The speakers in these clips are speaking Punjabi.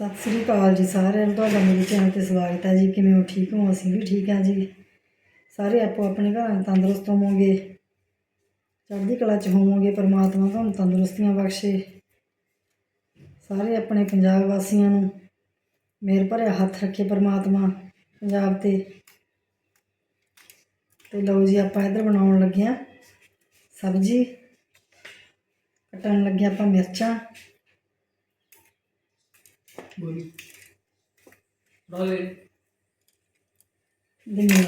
ਸਤਿ ਸ੍ਰੀ ਅਕਾਲ ਜੀ ਸਾਰਿਆਂ ਨੂੰ, ਤੁਹਾਡਾ ਮੇਰੇ ਚੈਨਲ ਤੇ ਸਵਾਗਤ ਹੈ ਜੀ। ਕਿਵੇਂ ਹੋ? ਠੀਕ ਹੋ? ਅਸੀਂ ਵੀ ਠੀਕ ਹਾਂ ਜੀ। ਸਾਰੇ ਆਪੋ ਆਪਣੇ ਘਰਾਂ 'ਚ ਤੰਦਰੁਸਤ ਹੋਵੋਗੇ। ਚੜ੍ਹਦੀ ਕਲਾ 'ਚ ਹੋਵੋਗੇ, ਪਰਮਾਤਮਾ ਤੁਹਾਨੂੰ ਤੰਦਰੁਸਤੀਆਂ ਬਖਸ਼ੇ। ਸਾਰੇ ਆਪਣੇ ਪੰਜਾਬ ਵਾਸੀਆਂ ਨੂੰ ਮੇਰ ਭਰਿਆ ਹੱਥ ਰੱਖੇ ਪਰਮਾਤਮਾ ਪੰਜਾਬ ਤੇ। ਤੇ ਲਓ ਜੀ, ਆਪਾਂ ਇੱਧਰ ਬਣਾਉਣ ਲੱਗੇ ਹਾਂ ਸਬਜ਼ੀ। ਕੱਟਣ ਲੱਗੇ ਆਪਾਂ ਮਿਰਚਾਂ। ਬੋਲੀ। ਰਾਲੇ ਧਨੀਆ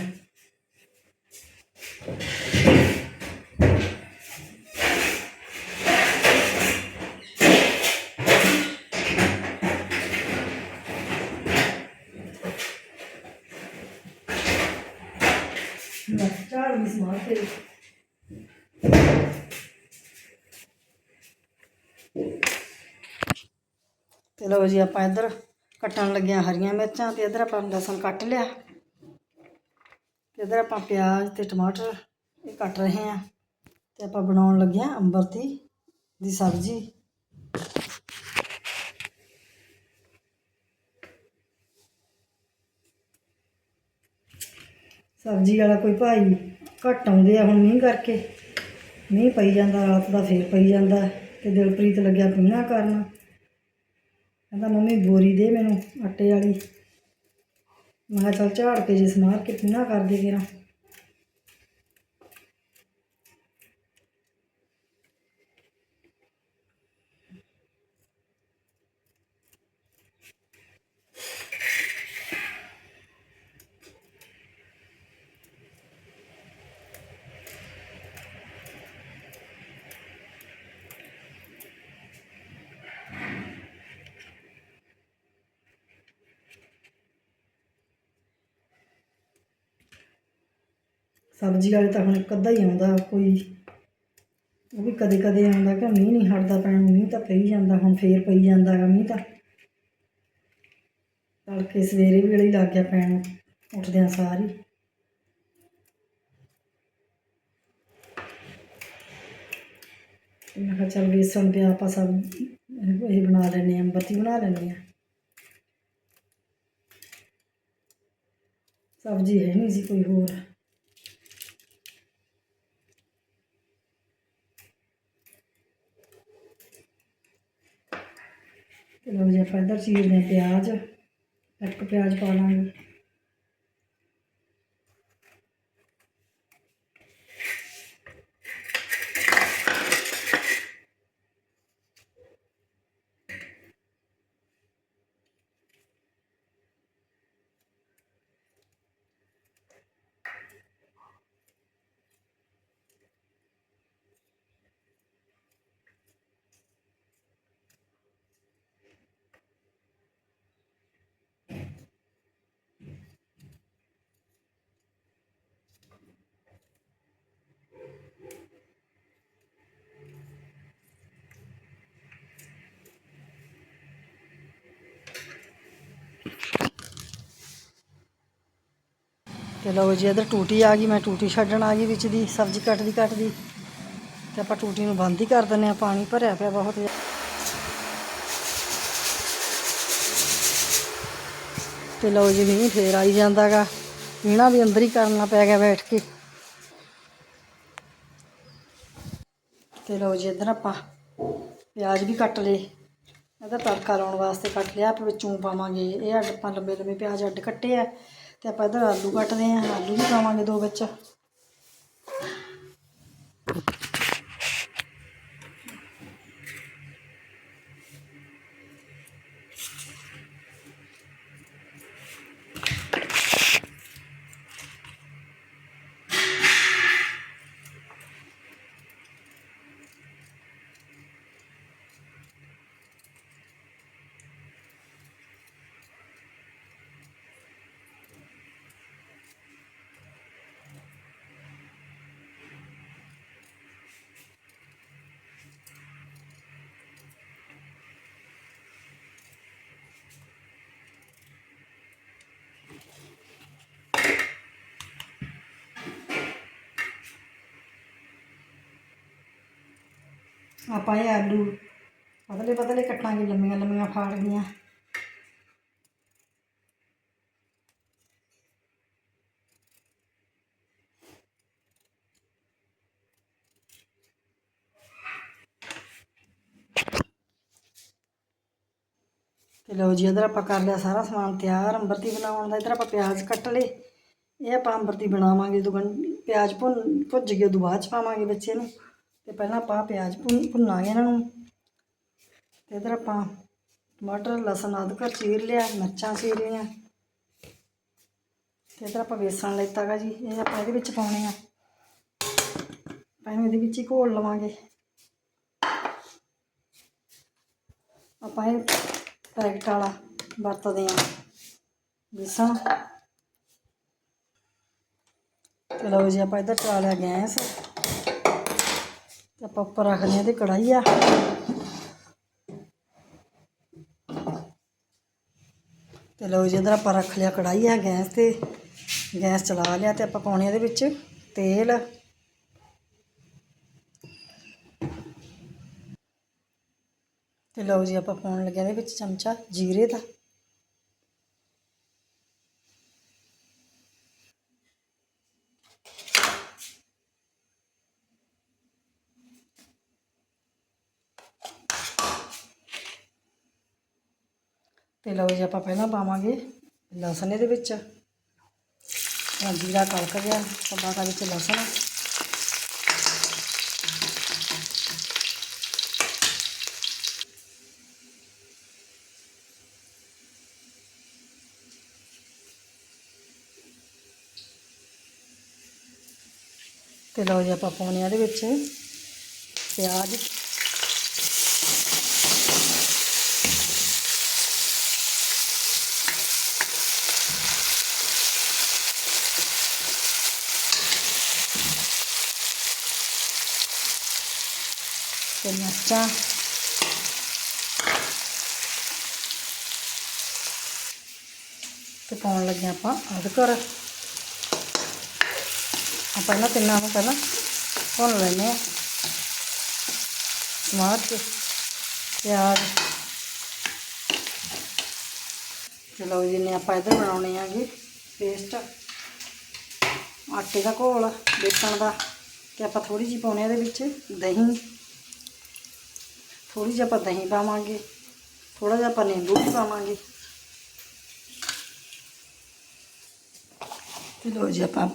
ਨਾ ਚਾਰ ਮਿਸ ਮਾਰ ਕੇ ਤੇ ਲਓ ਜੀ ਆਪਾਂ ਇੱਧਰ ਕੱਟਣ ਲੱਗਿਆ ਹਰੀਆਂ ਮਿਰਚਾਂ ਤੇ ਇੱਧਰ ਆਪਾਂ ਲਸਣ ਕੱਟ ਲਿਆ। ਤੇ ਇੱਧਰ ਆਪਾਂ ਪਿਆਜ਼ ਤੇ ਟਮਾਟਰ ਇਹ ਕੱਟ ਰਹੇ ਹਾਂ। ਤੇ ਆਪਾਂ ਬਣਾਉਣ ਲੱਗੇ ਹਾਂ ਅੰਬਰਤੀ ਦੀ ਸਬਜ਼ੀ। ਸਬਜ਼ੀ ਵਾਲਾ ਕੋਈ ਭਾਈ ਘੱਟ ਆਉਂਦੇ ਆ, ਹੁਣ ਮੀਂਹ ਕਰਕੇ। ਮੀਂਹ ਪਈ ਜਾਂਦਾ, ਰਾਤ ਦਾ ਫੇਰ ਪਈ ਜਾਂਦਾ। ਤੇ ਦਿਲਪ੍ਰੀਤ ਲੱਗਿਆ ਪੀਣਾ ਕਰਨ। ਕਹਿੰਦਾ ਮੰਮੀ ਬੋਰੀ ਦੇ ਮੈਨੂੰ ਆਟੇ ਵਾਲੀ। ਮੈਂ ਕਿਹਾ ਚੱਲ ਝਾੜ ਕੇ ਜੇ ਸਮਾਰ ਕੇ ਪੀਣਾ ਕਰ ਦੇ ਕਿਰਾ ਸਬਜ਼ੀ ਵਾਲੇ ਤਾਂ ਹੁਣ ਇੱਕ ਅੱਧਾ ਹੀ ਆਉਂਦਾ, ਕੋਈ ਉਹ ਵੀ ਕਦੇ ਕਦੇ ਆਉਂਦਾ ਕਿ ਮੀਂਹ ਨਹੀਂ ਹਟਦਾ ਪੈਣ ਮੀਂਹ ਤਾਂ ਪਈ ਜਾਂਦਾ, ਹੁਣ ਫੇਰ ਪਈ ਜਾਂਦਾ ਗਾ ਮੀਂਹ ਤਾਂ। ਤੜਕੇ ਸਵੇਰੇ ਵੇਲੇ ਹੀ ਲੱਗ ਗਿਆ ਪੈਣ, ਉੱਠਦਿਆਂ ਸਾਰ ਹੀ। ਮੈਂ ਕਿਹਾ ਚੱਲ ਬੇਸਣ ਦੇ ਆਪਾਂ ਸਭ ਇਹ ਬਣਾ ਲੈਂਦੇ ਹਾਂ ਅੰਬਰਤੀ ਬਣਾ ਲੈਂਦੇ ਹਾਂ। ਸਬਜ਼ੀ ਹੈ ਨਹੀਂ ਸੀ ਕੋਈ ਹੋਰ। ਤੇ ਲਓ ਜੀ ਆਪਾਂ ਇੱਧਰ ਚੀਰਦੇ ਪਿਆਜ਼। ਇੱਕ ਪਿਆਜ਼ ਪਾ ਲਾਂਗੇ। ਤੇ ਲਓ ਜੀ, ਇੱਧਰ ਟੂਟੀ ਆ ਗਈ, ਮੈਂ ਟੂਟੀ ਛੱਡਣ ਆ ਗਈ ਵਿੱਚ ਦੀ, ਸਬਜ਼ੀ ਕੱਟਦੀ ਕੱਟਦੀ। ਤੇ ਆਪਾਂ ਟੂਟੀ ਨੂੰ ਬੰਦ ਹੀ ਕਰ ਦਿੰਦੇ ਆ ਪਾਣੀ ਭਰਿਆ ਪਿਆ ਬਹੁਤ। ਜ਼ਿਆਦਾ। ਤੇ ਲਓ ਜੀ, ਮੀਂਹ ਫੇਰ ਆਈ ਜਾਂਦਾਗਾ ਪੀਣਾ ਵੀ ਅੰਦਰ ਹੀ ਕਰਨਾ ਪੈ ਗਿਆ ਬੈਠ ਕੇ। ਤੇ ਲਓ ਜੀ, ਇੱਧਰ ਆਪਾਂ ਪਿਆਜ਼ ਵੀ ਕੱਟ ਲਏ। ਇਹਦਾ ਤੜਕਾ ਲਾਉਣ ਵਾਸਤੇ ਕੱਟ ਲਿਆ, ਆਪਾਂ ਵਿੱਚੋਂ ਪਾਵਾਂਗੇ। ਇਹ ਅੱਡ ਆਪਾਂ ਲੰਬੇ ਲੰਬੇ ਪਿਆਜ਼ ਅੱਡ ਕੱਟੇ ਆ। ਤੇ ਆਪਾਂ ਇੱਧਰ ਆਲੂ ਕੱਟਦੇ ਆ ਆਲੂ ਵੀ ਪਾਵਾਂਗੇ ਦੋ ਵਿੱਚ। ਆਪਾਂ ਇਹ ਆਲੂ ਪਤਲੇ ਪਤਲੇ ਕੱਟਾਂਗੇ, ਲੰਮੀਆਂ ਲੰਮੀਆਂ ਫਾੜਨੀਆਂ ਤੇ ਲਓ ਜੀ, ਇਧਰ ਆਪਾਂ ਕਰ ਲਿਆ ਸਾਰਾ ਸਮਾਨ ਤਿਆਰ। ਅੰਬਰਤੀ ਬਣਾਉਣ ਦਾ ਇਧਰ ਆਪਾਂ ਪਿਆਜ਼ ਕੱਟ ਲਏ। ਇਹ ਆਪਾਂ ਅੰਬਰਤੀ ਬਣਾਵਾਂਗੇ ਤੋਂ ਪਿਆਜ਼ ਭੁੰਨ ਭੁੱਜ ਗਿਆ ਉਦੋਂ ਬਾਅਦ ਚ ਪਾਵਾਂਗੇ ਬੱਚੇ ਨੂੰ। ਤੇ ਪਹਿਲਾਂ ਆਪਾਂ ਪਿਆਜ਼ ਭੁੰਨ ਭੁੰਨਾਂਗੇ ਇਹਨਾਂ ਨੂੰ। ਤੇ ਇਧਰ ਆਪਾਂ ਟਮਾਟਰ, ਲਸਣ, ਅਦਰਕ ਚੀਰ ਲਿਆ, ਮਿਰਚਾਂ ਚੀਰ ਲਈਆਂ। ਤੇ ਇਧਰ ਆਪਾਂ ਬੇਸਣ ਲੈਤਾ ਗਾ ਜੀ, ਇਹ ਆਪਾਂ ਇਹਦੇ ਵਿੱਚ ਪਾਉਣੇ ਆ। ਪਹਿਲਾਂ ਇਹਦੇ ਵਿੱਚ ਹੀ ਘੋਲ ਲਵਾਂਗੇ। ਆਪਾਂ ਇਹ ਪੈਕਟ ਵਾਲਾ ਵਰਤਦੇ ਆ ਬੇਸਣ ਤੇ ਲਓ ਜੀ, ਆਪਾਂ ਇੱਧਰ ਚਲਾ ਲਿਆ ਗੈਸ ਆਪਾਂ ਉੱਪਰ ਰੱਖਦੇ ਆ ਤੇ ਕੜਾਈ ਆ। ਤੇ ਲਓ ਜੀ, ਇੱਧਰ ਆਪਾਂ ਰੱਖ ਲਿਆ ਕੜਾਈ ਆ, ਗੈਸ ਤੇ। ਗੈਸ ਚਲਾ ਲਿਆ ਤੇ ਆਪਾਂ ਪਾਉਣੇ ਇਹਦੇ ਵਿੱਚ ਤੇਲ। ਤੇ ਲਓ ਜੀ, ਆਪਾਂ ਪਾਉਣ ਲੱਗੇ ਇਹਦੇ ਵਿੱਚ ਚਮਚਾ ਜੀਰੇ ਦਾ। ਤੇ ਲਓ ਜੀ ਆਪਾਂ ਪਹਿਲਾਂ ਪਾਵਾਂਗੇ ਲਸਣ ਇਹਦੇ ਵਿੱਚ। ਆਹ ਜੀਰਾ ਕੜਕ ਗਿਆ ਸਭਾ ਦਾ ਵਿੱਚ ਲਸਣ। ਤੇ ਲਓ ਜੀ ਆਪਾਂ ਪਾਉਣੇ ਆ ਇਹਦੇ ਵਿੱਚ ਪਿਆਜ਼ ਤੇ ਮਿਰਚਾਂ ਤੇ ਪਾਉਣ ਲੱਗੇ ਆਪਾਂ ਅਦਰਕ ਆਪਾਂ ਇਹਨਾਂ ਤਿੰਨਾਂ ਨੂੰ ਪਹਿਲਾਂ ਭੁੰਨ ਲੈਂਦੇ ਹਾਂ। ਟਮਾਟਰ, ਪਿਆਜ਼। ਚਲੋ ਜਿੰਨੇ ਆਪਾਂ ਇੱਧਰ ਬਣਾਉਣੇ ਆਗੇ ਪੇਸਟ ਆਟੇ ਦਾ ਘੋਲ, ਬੇਸਣ ਦਾ। ਤੇ ਆਪਾਂ ਥੋੜੀ ਜਿਹੀ ਪਾਉਣੇ ਆ ਇਹਦੇ ਵਿੱਚ ਦਹੀਂ। ਥੋੜੀ ਜਿਹੀ ਆਪਾਂ ਦਹੀਂ ਪਾਵਾਂਗੇ ਥੋੜਾ ਜਿਹਾ ਆਪਾਂ ਨਿੰਬੂ ਵੀ ਪਾਵਾਂਗੇ ਤੇ ਲੋ ਜੀ ਆਪਾਂ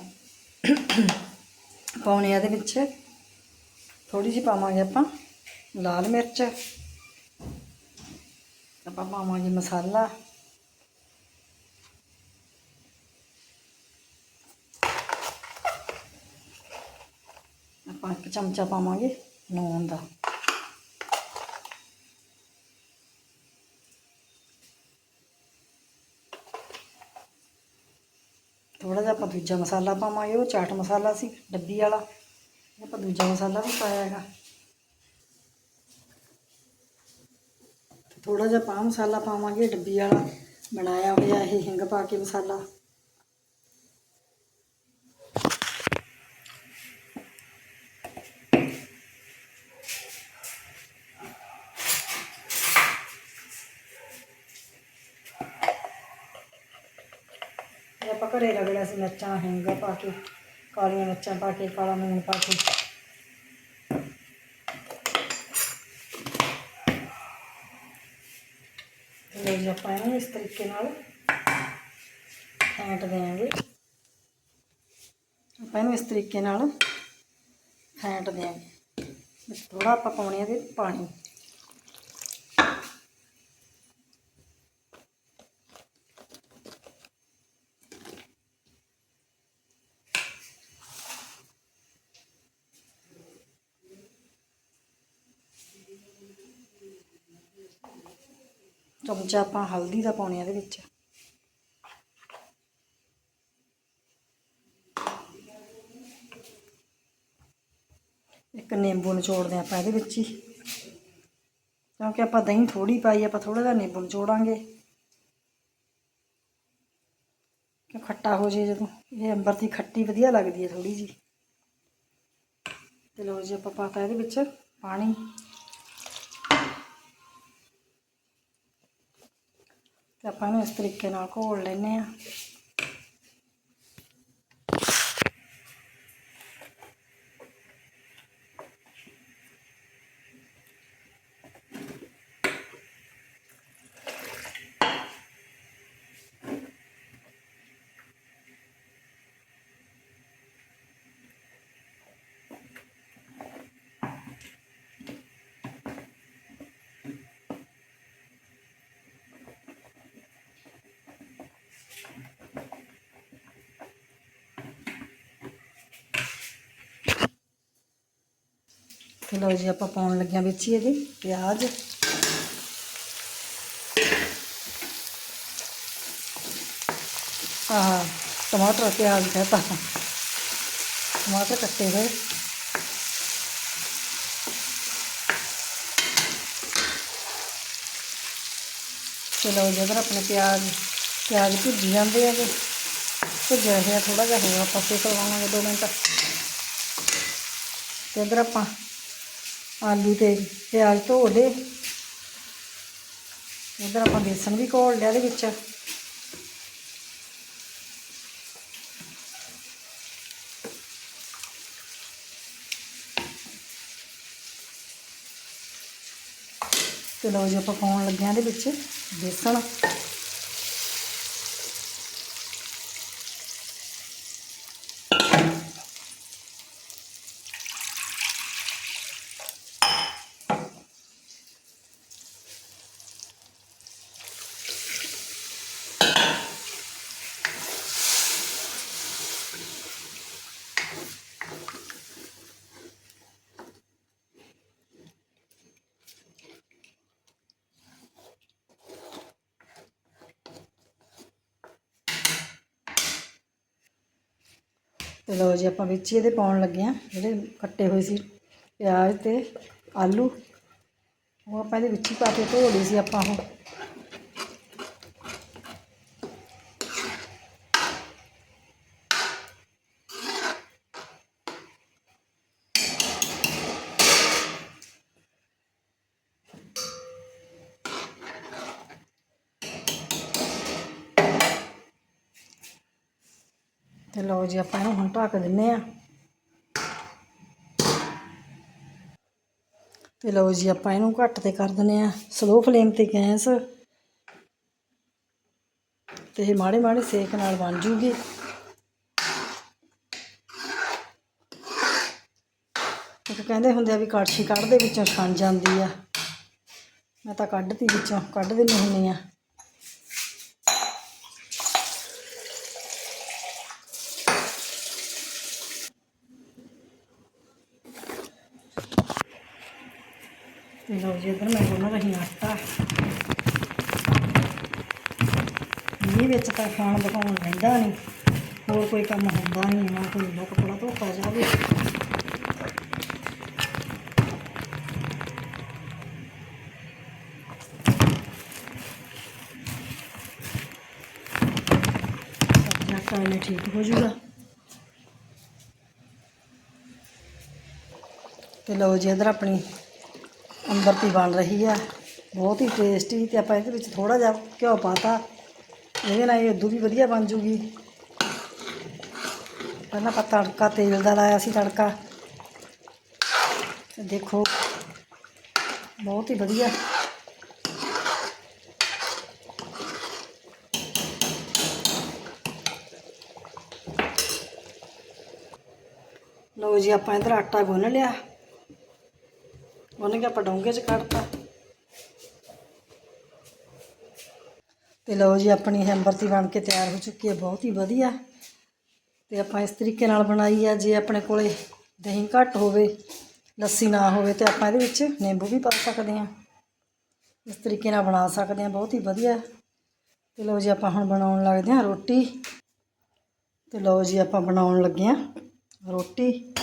ਪਾਉਣੇ ਆ ਇਹਦੇ ਵਿੱਚ ਥੋੜੀ ਜਿਹੀ ਪਾਵਾਂਗੇ ਆਪਾਂ ਲਾਲ ਮਿਰਚ ਆਪਾਂ ਪਾਵਾਂਗੇ ਮਸਾਲਾ ਆਪਾਂ ਦੂਜਾ ਮਸਾਲਾ ਪਾਵਾਂਗੇ, ਉਹ ਚਾਟ ਮਸਾਲਾ ਸੀ, ਡੱਬੀ ਵਾਲਾ। ਆਪਾਂ ਦੂਜਾ ਮਸਾਲਾ ਵੀ ਪਾਇਆ ਹੈਗਾ। ਥੋੜਾ ਜਿਹਾ ਪਾ ਮਸਾਲਾ ਪਾਵਾਂਗੇ, ਡੱਬੀ ਵਾਲਾ। ਬਣਾਇਆ ਹੋਇਆ ਇਹ ਹਿੰਗ ਪਾ ਕੇ ਮਸਾਲਾ। ਇਹ ਆਪਾਂ ਸੀ ਮਿਰਚਾਂ ਹਿੰਗ ਪਾ ਕੇ, ਕਾਲੀਆਂ ਮਿਰਚਾਂ ਪਾ ਕੇ, ਕਾਲਾ ਲੂਣ ਪਾ ਕੇ। ਤੇ ਜੀ ਆਪਾਂ ਇਹਨੂੰ ਇਸ ਤਰੀਕੇ ਨਾਲ ਫੈਂਟ ਦੇਵਾਂਗੇ ਆਪਾਂ ਇਹਨੂੰ ਇਸ ਤਰੀਕੇ ਨਾਲ ਫੈਂਟ ਦੇਵਾਂਗੇ ਥੋੜਾ ਆਪਾਂ ਪਾਉਣੇ ਆ ਤੇ ਪਾਣੀ। ਚਮਚਾ ਆਪਾਂ ਹਲਦੀ ਦਾ ਪਾਉਣੇ ਆ ਇਹਦੇ ਵਿੱਚ। ਇੱਕ ਨਿੰਬੂ ਨਿਚੋੜਦੇ ਆਪਾਂ ਇਹਦੇ ਵਿੱਚ ਹੀ। ਕਿਉਂਕਿ ਆਪਾਂ ਦਹੀਂ ਥੋੜੀ ਪਾਈ, ਆਪਾਂ ਥੋੜਾ ਜਿਹਾ ਨਿੰਬੂ ਨਿਚੋੜਾਂਗੇ। ਕਿ ਖੱਟਾ ਹੋ ਜੇ ਜਦੋਂ। ਇਹ ਅੰਬਰ ਦੀ ਖੱਟੀ ਵਧੀਆ ਲੱਗਦੀ ਹੈ ਥੋੜੀ ਜੀ ਤੇ ਲੋ ਜੀ ਆਪਾਂ ਪਾਤਾ ਇਹਦੇ ਵਿੱਚ ਪਾਣੀ। ਤੇ ਆਪਾਂ ਨੂੰ ਇਸ ਤਰੀਕੇ ਨਾਲ ਘੋਲ ਲੈਨੇ ਆ ਤੇ ਲਓ ਜੀ ਆਪਾਂ ਪਾਉਣ ਲੱਗਿਆ ਵਿੱਚ ਹੀ ਇਹਦੇ ਪਿਆਜ਼। ਆਹ, ਟਮਾਟਰ ਪਿਆਜ਼ ਕਹਤਾ ਟਮਾਟਰ ਕੱਟੇ ਹੋਏ। ਤੇ ਲਓ ਜੀ ਇੱਧਰ ਆਪਣੇ ਪਿਆਜ਼ ਪਿਆਜ਼ ਭੁੱਜੀ ਜਾਂਦੇ ਹੈਗੇ ਭੁੱਜਿਆ ਹੋਇਆ ਥੋੜਾ ਜਿਹਾ ਹੋਰ ਆਪਾਂ ਸੇਕ ਲਵਾਵਾਂਗੇ 2 ਮਿੰਟ। ਤੇ ਇੱਧਰ ਆਪਾਂ ਆਲੂ ਤੇ ਪਿਆਜ਼ ਧੋ ਲਏ। ਇੱਧਰ ਆਪਾਂ ਬੇਸਨ ਵੀ ਘੋਲ ਲਿਆ ਇਹਦੇ ਵਿੱਚ। ਤੇ ਲਓ ਜੀ ਆਪਾਂ ਪਾਉਣ ਲੱਗਿਆ ਇਹਦੇ ਵਿੱਚ ਬੇਸਣ ਤੇ ਲਓ ਜੀ, ਆਪਾਂ ਵਿੱਚ ਹੀ ਇਹਦੇ ਪਾਉਣ ਲੱਗੇ ਆ ਜਿਹੜੇ ਕੱਟੇ ਹੋਏ ਸੀ, ਪਿਆਜ਼ ਤੇ ਆਲੂ। ਉਹ ਆਪਾਂ ਇਹਦੇ ਵਿੱਚ ਹੀ ਪਾ ਕੇ ਧੋ ਲਈ ਸੀ ਆਪਾਂ ਉਹ ਤੇ ਲਓ ਜੀ, ਆਪਾਂ ਇਹਨੂੰ ਹੁਣ ਢੱਕ ਦਿੰਨੇ ਆ ਤੇ ਲਓ ਜੀ, ਆਪਾਂ ਇਹਨੂੰ ਘੱਟ ਤੇ ਕਰ ਦਿੰਨੇ ਆ ਸਲੋ ਫਲੇਮ ਤੇ ਗੈਸ। ਤੇ ਇਹ ਮਾੜੇ ਮਾੜੇ ਸੇਕ ਨਾਲ ਬਣ ਜੂਗੀ। ਇੱਕ ਕਹਿੰਦੇ ਹੁੰਦੇ ਆ ਵੀ ਕੜਛੀ ਕੱਢਦੇ ਵਿੱਚੋਂ ਛਣ ਜਾਂਦੀ ਆ। ਮੈਂ ਤਾਂ ਕੱਢਤੀ ਵਿੱਚੋਂ, ਕੱਢ ਦਿੰਦੀ ਹੁੰਦੀ ਆ। ਲਓ ਜੀ, ਇਧਰ ਮੈਂ ਗੁੰਨ ਰਹੀ ਹਾਂ ਆਟਾ। ਇਹ ਵਿੱਚ ਤਾਂ ਖਾਣ ਪਕਾਉਣ ਰਹਿੰਦਾ ਨਹੀਂ। ਹੋਰ ਕੋਈ ਕੰਮ ਹੁੰਦਾ ਨਹੀਂ, ਨਾ ਕੋਈ ਨਾ ਕੱਪੜਾ ਧੋਤਾ ਜਾਵੇ। ਸਬਜ਼ੀ ਠੀਕ ਹੋ ਜਾਊਗਾ। ਤੇ ਲਓ ਜੀ, ਇਧਰ ਆਪਣੀ ਅੰਬਰਤੀ ਬਣ ਰਹੀ ਆ ਬਹੁਤ ਹੀ ਟੇਸਟੀ ਤੇ ਆਪਾਂ ਇਹਦੇ ਵਿੱਚ ਥੋੜਾ ਜਿਹਾ ਘਿਓ ਪਾਤਾ ਇਹਦੇ ਨਾਲ ਇਹ ਉਦੋਂ ਵੀ ਵਧੀਆ ਬਣ ਜੂਗੀ ਪਹਿਲਾਂ ਆਪਾਂ ਤੜਕਾ ਤੇਲ ਦਾ ਲਾਇਆ ਸੀ ਤੜਕਾ ਤੇ ਦੇਖੋ ਬਹੁਤ ਹੀ ਵਧੀਆ ਲਓ ਜੀ ਆਪਾਂ ਇਧਰ ਆਟਾ ਗੁੰਨ ਲਿਆ ਉਹਨੇ ਕੇ ਆਪਾਂ ਡੋਂਗੇ 'ਚ ਕੱਢਤਾ। ਤੇ ਲਓ ਜੀ, ਆਪਣੀ ਇਹ ਬਣ ਕੇ ਤਿਆਰ ਹੋ ਚੁੱਕੀ ਹੈ, ਬਹੁਤ ਹੀ ਵਧੀਆ। ਤੇ ਆਪਾਂ ਇਸ ਤਰੀਕੇ ਨਾਲ ਬਣਾਈ ਹੈ, ਜੇ ਆਪਣੇ ਕੋਲੇ ਦਹੀਂ ਘੱਟ ਹੋਵੇ, ਲੱਸੀ ਨਾ ਹੋਵੇ, ਤੇ ਆਪਾਂ ਇਹਦੇ ਵਿੱਚ ਨਿੰਬੂ ਵੀ ਪਾ ਸਕਦੇ ਹਾਂ। ਇਸ ਤਰੀਕੇ ਨਾਲ ਬਣਾ ਸਕਦੇ ਹਾਂ, ਬਹੁਤ ਹੀ ਵਧੀਆ। ਤੇ ਲਓ ਜੀ, ਆਪਾਂ ਹੁਣ ਬਣਾਉਣ ਲੱਗਦੇ ਹਾਂ ਰੋਟੀ। ਤੇ ਲਓ ਜੀ, ਆਪਾਂ ਬਣਾਉਣ ਲੱਗੇ ਹਾਂ ਰੋਟੀ।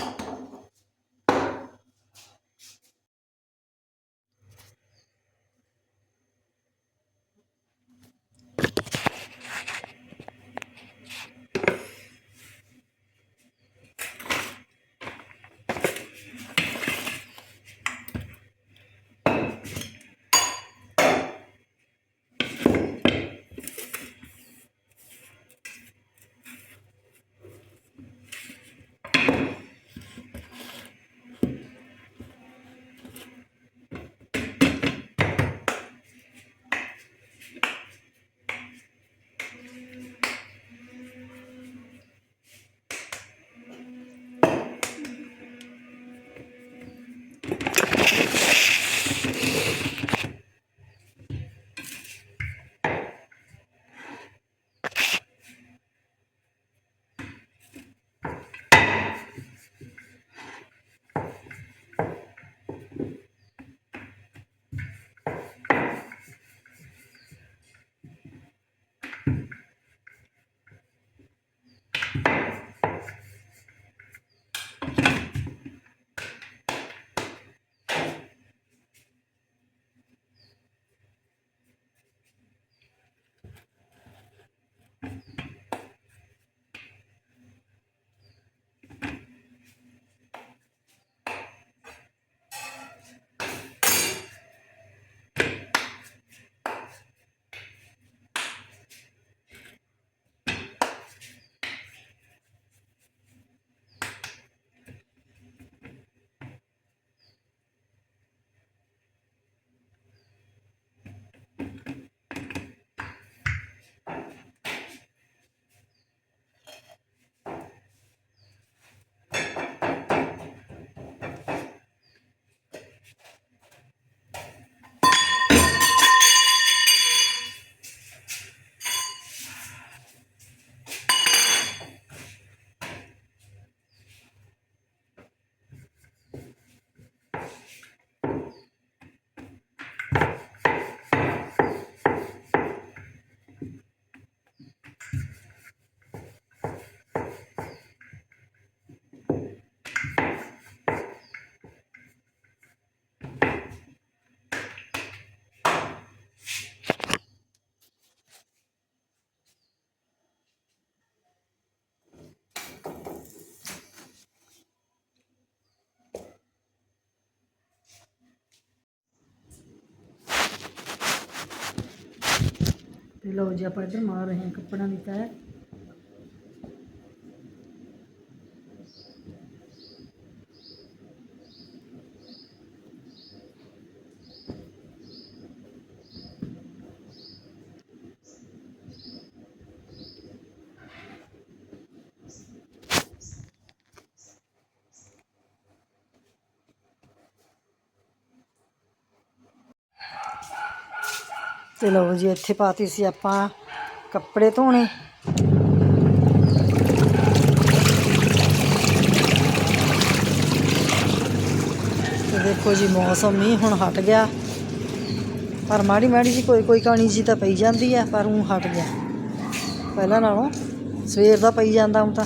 ਤੇ ਲਓ ਜੀ ਆਪਾਂ ਇੱਧਰ ਮਾਰ ਰਹੇ ਹਾਂ ਕੱਪੜਿਆਂ ਦੀ ਤੈਅ ਲਓ ਜੀ, ਇੱਥੇ ਪਾਤੀ ਸੀ ਆਪਾਂ ਕੱਪੜੇ ਧੋਣੇ। ਤੇ ਦੇਖੋ ਜੀ, ਮੌਸਮ ਮੀਂਹ ਹੁਣ ਹਟ ਗਿਆ। ਪਰ ਮਾੜੀ ਮਾੜੀ ਜੀ ਕੋਈ ਕੋਈ ਕਾਣੀ ਜੀ ਤਾਂ ਪਈ ਜਾਂਦੀ ਆ, ਪਰ ਉਹ ਹਟ ਗਿਆ। ਪਹਿਲਾਂ ਨਾਲੋਂ ਸਵੇਰ ਦਾ ਪਈ ਜਾਂਦਾ ਹੁਣ ਤਾਂ।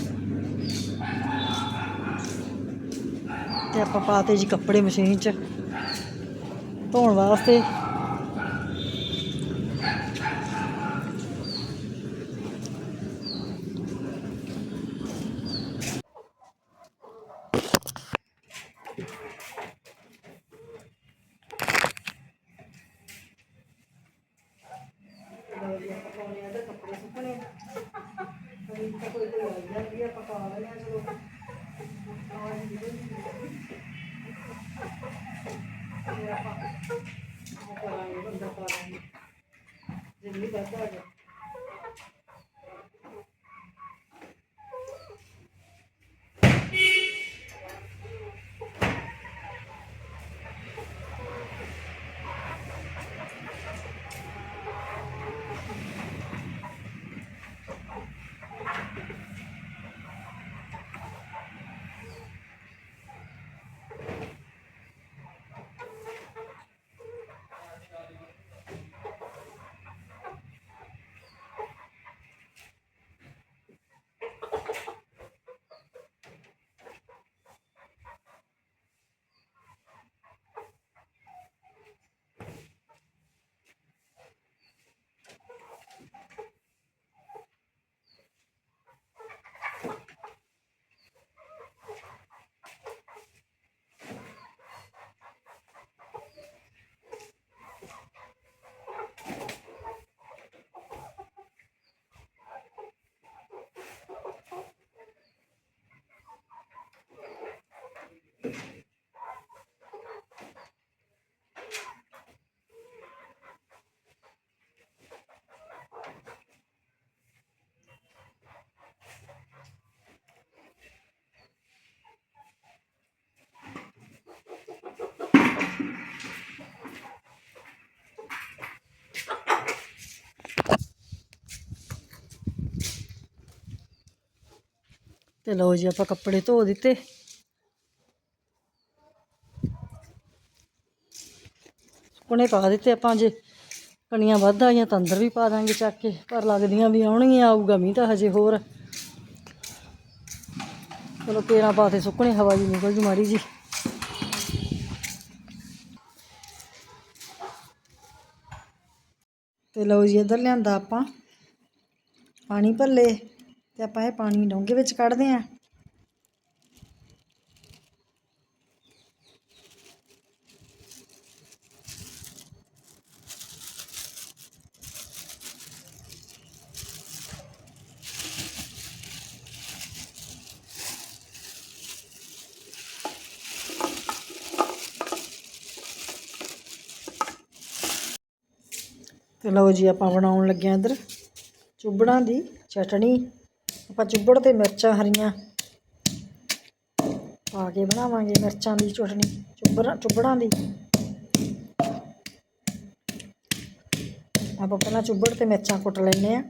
ਤੇ ਆਪਾਂ ਪਾਤੇ ਜੀ ਕੱਪੜੇ ਮਸ਼ੀਨ 'ਚ ਧੋਣ ਵਾਸਤੇ ਕੱਪੜੇ ਸੁੱਕਣੇ ਕਦੀ ਤਾਂ ਕੋਈ ਕੋਈ ਆ ਜਾਂਦੀ ਆ ਪਕਾ ਲੈਣੇ ਆ ਚਲੋ ਇਹ ਆਪਾਂ ਉਹ ਕਰਾਂਗੇ ਬੰਦਾ ਪਾ ਲਾਂਗੇ ਜਿੰਨੀ ਬਸ ਆ ਤੇ ਲਓ ਜੀ ਆਪਾਂ ਕੱਪੜੇ ਧੋ ਦਿੱਤੇ। ਸੁੱਕਣੇ ਪਾ ਦਿੱਤੇ ਆਪਾਂ ਜੇ। ਕਣੀਆਂ ਵੱਧ ਆਈਆਂ ਤਾਂ ਅੰਦਰ ਵੀ ਪਾ ਦਾਂਗੇ ਚੱਕ ਕੇ, ਪਰ ਲੱਗਦੀਆਂ ਵੀ ਆਉਣਗੀਆਂ, ਆਊਗਾ ਮੀਂਹ ਤਾਂ ਹਜੇ ਹੋਰ। ਚਲੋ ਕੇਰਾਂ ਪਾਤੇ ਸੁੱਕਣੇ, ਹਵਾ ਜੀ ਨਿਕਲ ਜੂ ਮਾੜੀ ਜੀ। ਤੇ ਲਓ ਜੀ ਇੱਧਰ ਲਿਆਂਦਾ ਆਪਾਂ ਪਾਣੀ ਭੱਲੇ। ਤੇ ਆਪਾਂ ਇਹ ਪਾਣੀ ਡੋਂਗੇ ਵਿੱਚ ਕੱਢਦੇ ਆਂ ਤੇ ਲਓ ਜੀ ਆਪਾਂ ਬਣਾਉਣ ਲੱਗੇ ਆਂ ਇੱਧਰ ਚੁੱਬੜਾਂ ਦੀ ਚਟਣੀ। ਆਪਾਂ ਚੁੱਬੜ ਤੇ ਮਿਰਚਾਂ ਹਰੀਆਂ। ਪਾ ਕੇ ਬਣਾਵਾਂਗੇ ਮਿਰਚਾਂ ਦੀ ਚਟਣੀ ਚੁੱਬੜਾਂ ਚੁੱਬੜਾਂ ਦੀ। ਆਪਾਂ ਪਹਿਲਾਂ ਚੁੱਬੜ ਤੇ ਮਿਰਚਾਂ ਕੁੱਟ ਲੈਂਦੇ ਆ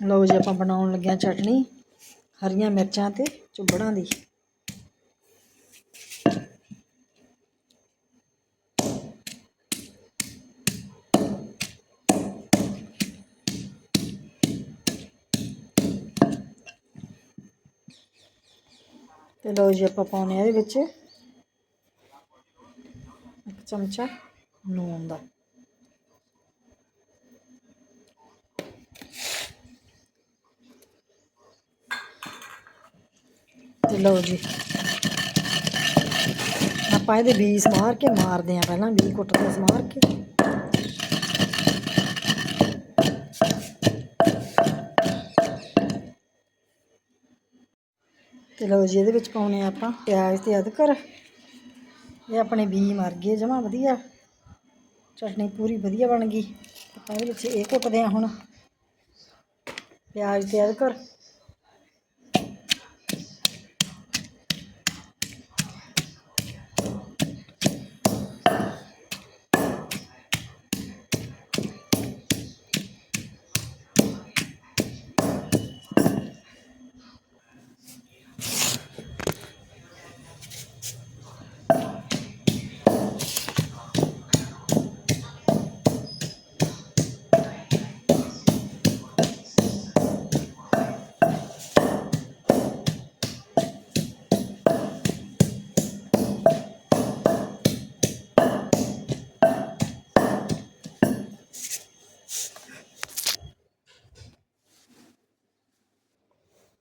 ਲਓ ਜੀ, ਆਪਾਂ ਬਣਾਉਣ ਲੱਗੇ ਆਂ ਚਟਣੀ ਹਰੀਆਂ ਮਿਰਚਾਂ ਤੇ ਚੁੱਬੜਾਂ ਦੀ। ਤੇ ਲਓ ਜੀ ਆਪਾਂ ਪਾਉਣੇ ਆ ਇਹਦੇ ਵਿੱਚ। ਇੱਕ ਚਮਚਾ ਨੂਨ ਦਾ। ਤੇ ਲਓ ਜੀ। ਆਪਾਂ ਇਹਦੇ ਬੀਜ ਸਮਾਰ ਕੇ ਮਾਰਦੇ ਆ ਪਹਿਲਾਂ, ਬੀਜ ਕੁੱਟਦੇ ਸਮਾਰ ਕੇ। ਲਓ ਜੀ ਇਹਦੇ ਵਿੱਚ ਪਾਉਣੇ ਆਪਾਂ, ਪਿਆਜ਼ ਤੇ ਅਦਰਕ। ਇਹ ਆਪਣੇ ਬੀ ਮਰ ਗਏ, ਜਮਾ ਵਧੀਆ। ਚਟਨੀ ਪੂਰੀ ਵਧੀਆ ਬਣ ਗਈ। ਆਪਾਂ ਇਹਦੇ ਵਿੱਚ ਇਹ ਕੁੱਟਦੇ ਆ ਹੁਣ। ਪਿਆਜ਼ ਤੇ ਅਦਰਕ।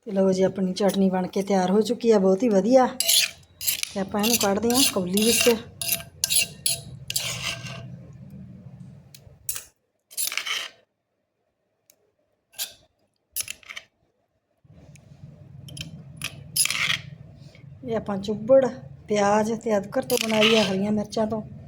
ਤੇ ਲਓ ਜੀ, ਆਪਣੀ ਚਟਨੀ ਬਣ ਕੇ ਤਿਆਰ ਹੋ ਚੁੱਕੀ ਆ, ਬਹੁਤ ਹੀ ਵਧੀਆ। ਤੇ ਆਪਾਂ ਇਹਨੂੰ ਕੱਢਦੇ ਹਾਂ ਕੌਲੀ ਵਿੱਚ। ਇਹ ਆਪਾਂ ਚੁੱਬੜ, ਪਿਆਜ਼ ਤੇ ਅਦਰਕ ਤੋਂ ਬਣਾਈ ਆ ਹਰੀਆਂ ਮਿਰਚਾਂ ਤੋਂ। ਤੇ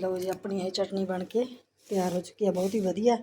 ਲਓ ਜੀ ਆਪਣੀ ਇਹ ਚਟਨੀ ਬਣ ਕੇ ਤਿਆਰ ਹੋ ਚੁੱਕੀ ਹੈ ਬਹੁਤ ਹੀ ਵਧੀਆ।